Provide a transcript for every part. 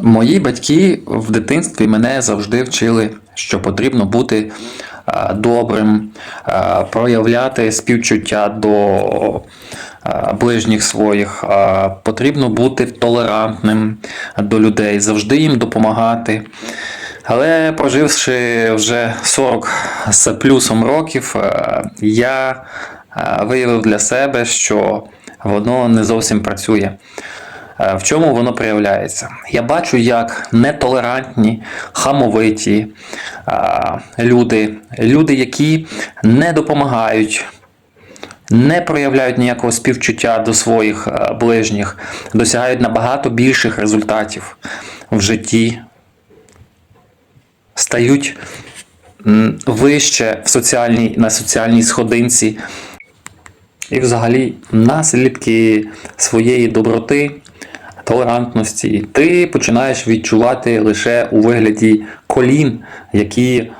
Мої батьки в дитинстві мене завжди вчили, що потрібно бути е, добрим, е, проявляти співчуття до е, ближніх своїх, потрібно бути толерантним до людей, завжди їм допомагати. Але проживши вже 40 з плюсом років, я виявив для себе, що воно не зовсім працює. Е, В чому воно проявляється? Я бачу, як нетолерантні, хамовиті е, люди, люди, які не допомагають, не проявляють ніякого співчуття до своїх е, ближніх, досягають набагато більших результатів в житті, стають вище в соціальній, на соціальній сходинці. І взагалі наслідки своєї доброти, толерантності ти починаєш відчувати лише у вигляді колін, які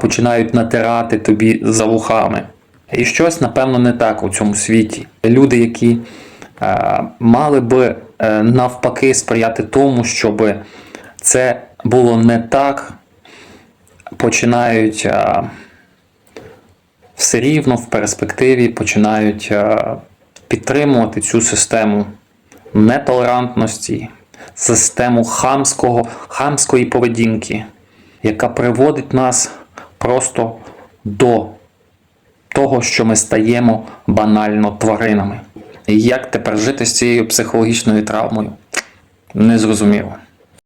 починають натирати тобі за вухами. І щось, напевно, не так у цьому світі. Люди, які мали би е, навпаки сприяти тому, щоб це було не так, починають. Все рівно в перспективі починають е, підтримувати цю систему нетолерантності, систему хамського, хамської поведінки, яка приводить нас просто до того, що ми стаємо банально тваринами. І Як тепер жити з цією психологічною травмою? Незрозуміло.